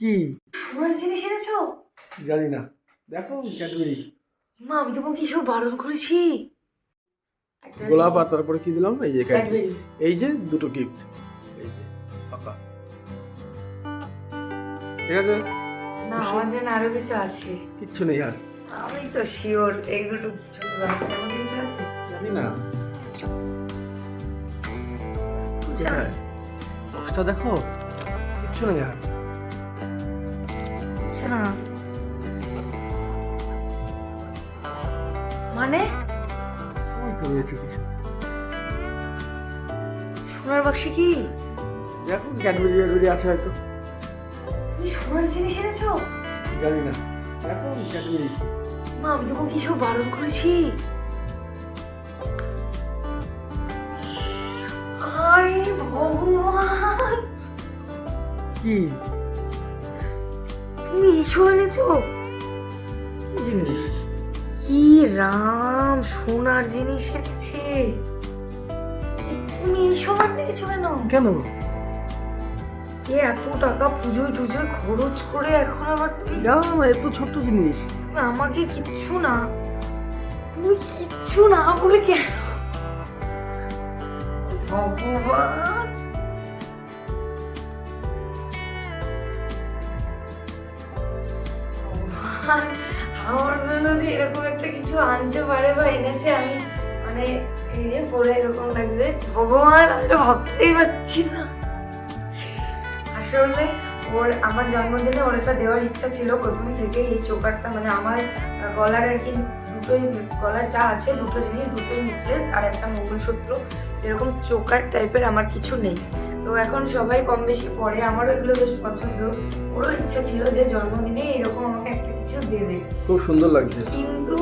কি? সোনার জিনিস এনেছো? জানি না। দেখো ক্যাডবেরি মা আমি তোমাকে এসব বারণ করেছি। গোলাপ আর তারপরে কি দিলাম? এই যে ক্যাডবেরি এই যে দুটো গিফট এই যে পাকা। ঠিক আছে? না আমার জন্য আরও কিছু আছে। কিচ্ছু নেই আর। আমি তো শিওর এই দুটো ছোট বাচ্চার মধ্যে কিছু আছে? জানি না। বক্সটা দেখো। কিচ্ছু নেই আর। আচ্ছা না। মানে? ওই তো রয়েছে কিছু। সোনার বাক্সে কি? দেখো ক্যাডবেরি ক্যাডবেরি আছে হয়তো। তুমি সোনার জিনিস এনেছো? জানি না। দেখো ক্যাডবেরি। মা আমি তোমাকে এসব বারণ করেছি। আরে ভগবান! কি? এসব এনেছো? কি রাম সোনার জিনিস এনেছে। তুমি এইসব আনতে গেছো কেন? কেন? এ এত টাকা পুজোয় টুজোয় খরচ করে এখন আবার তুমি না না এত ছোট্ট জিনিস। তুমি আমাকে কিচ্ছু না তুমি কিচ্ছু না বলে কেন? ভগবান! ভগবান, আমার জন্য যে এরকম একটা কিছু আনতে পারে বা এনেছে আমি মানে এই যে পরে এরকম লাগবে ভগবান আমি তো ভাবতেই পারছি না। আসলে ওর আমার জন্মদিনে ওর একটা দেওয়ার ইচ্ছা ছিল প্রথম থেকে এই চোকারটা মানে আমার গলার আর কি দুটোই গলার যা আছে দুটো জিনিস দুটোই নেকলেস আর একটা মঙ্গলসূত্র এরকম চোকার টাইপের আমার কিছু নেই। তো এখন সবাই কম বেশি পরে আমারও এগুলো বেশ পছন্দ। ওরও ইচ্ছা ছিল যে জন্মদিনে এরকম আমাকে একটা কিছু দেবে। খুব সুন্দর লাগছে। কিন্তু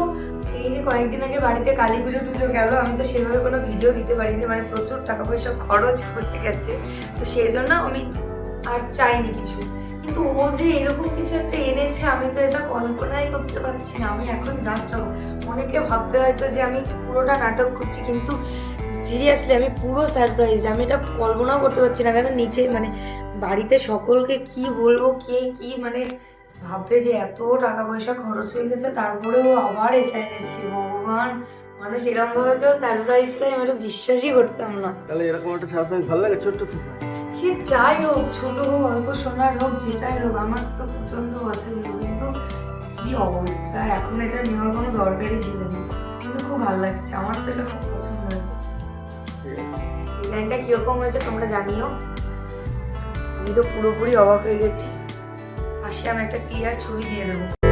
এই যে কয়েকদিন আগে বাড়িতে কালী পুজো টুজো গেল আমি তো সেভাবে কোনো ভিডিও দিতে পারিনি মানে প্রচুর টাকা পয়সা খরচ করতে গেছে। তো সেই জন্য আমি আর চাইনি কিছু। কিন্তু ও যে এরকম কিছু একটা আমি তো এটা কল্পনাই করতে পারছি না। আমি এখন জাস্ট অনেকে ভাববে হয়তো যে আমি পুরোটা নাটক করছি, কিন্তু সিরিয়াসলি আমি পুরো সারপ্রাইজ আমি এটা কল্পনাও করতে পারছি না। আমি এখন নিচে মানে বাড়িতে সকলকে কি বলব, কে কি মানে ভাববে যে এত টাকা পয়সা খরচ হয়ে গেছে, তারপরেও আবার এটা এনেছি। ভগবান মানুষ এরকম ভাবে কেউ সারপ্রাইজ দেয় আমি এটা বিশ্বাসই করতাম না। তাহলে এরকম একটা সারপ্রাইজ ভালো লাগে ছোট্ট সারপ্রাইজ সে যাই হোক ছোট হোক অল্প সোনার হোক যেটাই হোক আমার তো প্রচণ্ড পছন্দ কিন্তু কি অবস্থা? এখন এটা নেওয়ার কোনো দরকারই ছিল না। কিন্তু খুব ভালো লাগছে আমার তো এটা খুব পছন্দ হয়েছে। আছে। ডিজাইনটা কীরকম হয়েছে তোমরা জানিও? আমি তো পুরোপুরি অবাক হয়ে গেছি। পাশে আমি একটা ক্লিয়ার ছবি দিয়ে দেবো।